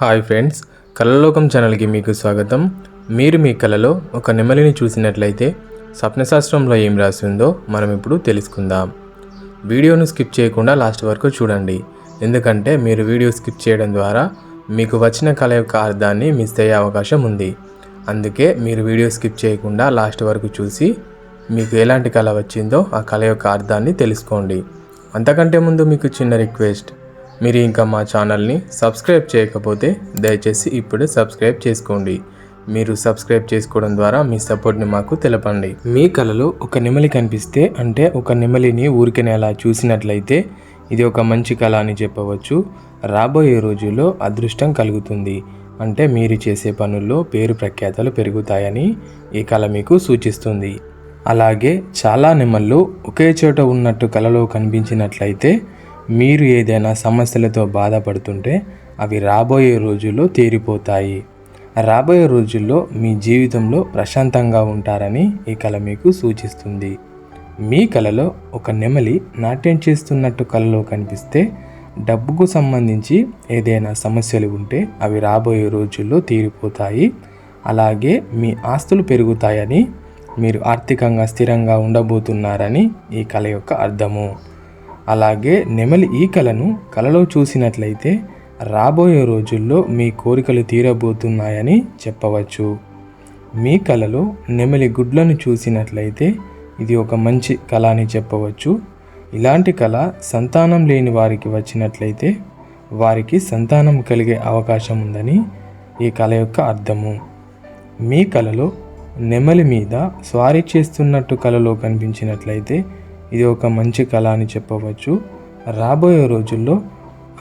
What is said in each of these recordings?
Hi friends కళలోకం ఛానల్కి మీకు స్వాగతం. మీరు మీ కళలో ఒక నెమలిని చూసినట్లయితే స్వప్నశాస్త్రంలో ఏం రాసి ఉందో మనం ఇప్పుడు తెలుసుకుందాం. వీడియోను స్కిప్ చేయకుండా లాస్ట్ వరకు చూడండి. ఎందుకంటే మీరు వీడియో స్కిప్ చేయడం ద్వారా మీకు వచ్చిన కళ యొక్క అర్థాన్ని మిస్ అయ్యే అవకాశం ఉంది. అందుకే మీరు వీడియో స్కిప్ చేయకుండా లాస్ట్ వరకు చూసి మీకు ఎలాంటి కళ వచ్చిందో ఆ కళ యొక్క అర్థాన్ని తెలుసుకోండి. అంతకంటే ముందు మీకు చిన్న రిక్వెస్ట్. మీరు ఇంకా మా ఛానల్ని సబ్స్క్రైబ్ చేయకపోతే దయచేసి ఇప్పుడే సబ్స్క్రైబ్ చేసుకోండి. మీరు సబ్స్క్రైబ్ చేసుకోవడం ద్వారా మీ సపోర్ట్ని మాకు తెలపండి. మీ కళలో ఒక నెమలి కనిపిస్తే అంటే ఒక నెమలిని ఊరికనే అలా చూసినట్లయితే ఇది ఒక మంచి కళ అని చెప్పవచ్చు. రాబోయే రోజుల్లో అదృష్టం కలుగుతుంది. అంటే మీరు చేసే పనుల్లో పేరు ప్రఖ్యాతలు పెరుగుతాయని ఈ కళ మీకు సూచిస్తుంది. అలాగే చాలా నెమళ్ళు ఒకే చోట ఉన్నట్టు కళలో కనిపించినట్లయితే మీరు ఏదైనా సమస్యలతో బాధపడుతుంటే అవి రాబోయే రోజుల్లో తీరిపోతాయి. రాబోయే రోజుల్లో మీ జీవితంలో ప్రశాంతంగా ఉంటారని ఈ కళ మీకు సూచిస్తుంది. మీ కళలో ఒక నెమలి నాట్యం చేస్తున్నట్టు కళలో కనిపిస్తే డబ్బుకు సంబంధించి ఏదైనా సమస్యలు ఉంటే అవి రాబోయే రోజుల్లో తీరిపోతాయి. అలాగే మీ ఆస్తులు పెరుగుతాయని మీరు ఆర్థికంగా స్థిరంగా ఉండబోతున్నారని ఈ కళ యొక్క అర్థము. అలాగే నెమలి ఈ కళను కలలో చూసినట్లయితే రాబోయే రోజుల్లో మీ కోరికలు తీరబోతున్నాయని చెప్పవచ్చు. మీ కళలో నెమలి గుడ్లను చూసినట్లయితే ఇది ఒక మంచి కళ అని చెప్పవచ్చు. ఇలాంటి కళ సంతానం లేని వారికి వచ్చినట్లయితే వారికి సంతానం కలిగే అవకాశం ఉందని ఈ కళ యొక్క అర్థము. మీ కళలో నెమలి మీద స్వారీ చేస్తున్నట్టు కళలో కనిపించినట్లయితే ఇది ఒక మంచి కళ అని చెప్పవచ్చు. రాబోయే రోజుల్లో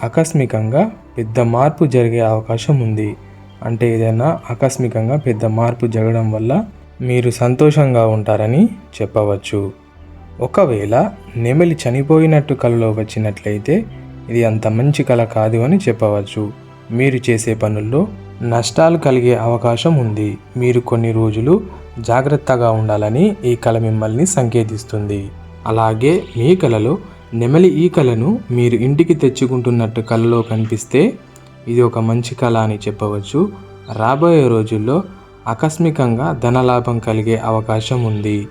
ఆకస్మికంగా పెద్ద మార్పు జరిగే అవకాశం ఉంది. అంటే ఏదైనా ఆకస్మికంగా పెద్ద మార్పు జరగడం వల్ల మీరు సంతోషంగా ఉంటారని చెప్పవచ్చు. ఒకవేళ నెమలి చనిపోయినట్టు కలలో వచ్చినట్లయితే ఇది అంత మంచి కళ కాదు అని చెప్పవచ్చు. మీరు చేసే పనుల్లో నష్టాలు కలిగే అవకాశం ఉంది. మీరు కొన్ని రోజులు జాగ్రత్తగా ఉండాలని ఈ కళ మిమ్మల్ని సంకేతిస్తుంది. అలాగే మీ కలలో నెమలి ఈ కళను మీరు ఇంటికి తెచ్చుకుంటున్నట్టు కలలో కనిపిస్తే ఇది ఒక మంచి కళ అని చెప్పవచ్చు. రాబోయే రోజుల్లో ఆకస్మికంగా ధనలాభం కలిగే అవకాశం ఉంది.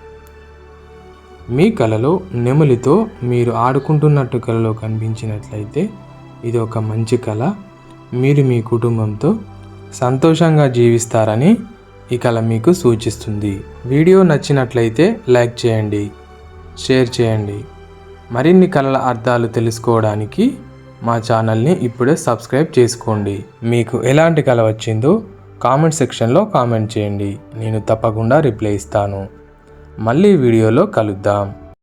మీ కలలో నెమలితో మీరు ఆడుకుంటున్నట్టు కళలో కనిపించినట్లయితే ఇది ఒక మంచి కళ. మీరు మీ కుటుంబంతో సంతోషంగా జీవిస్తారని ఈ కళ మీకు సూచిస్తుంది. వీడియో నచ్చినట్లయితే లైక్ చేయండి. షేర్ చేయండి. మరిన్ని కళల అర్థాలు తెలుసుకోవడానికి మా ఛానల్ని ఇప్పుడే సబ్స్క్రైబ్ చేసుకోండి. మీకు ఎలాంటి కళ వచ్చిందో కామెంట్ సెక్షన్లో కామెంట్ చేయండి. నేను తప్పకుండా రిప్లై ఇస్తాను. మళ్ళీ వీడియోలో కలుద్దాం.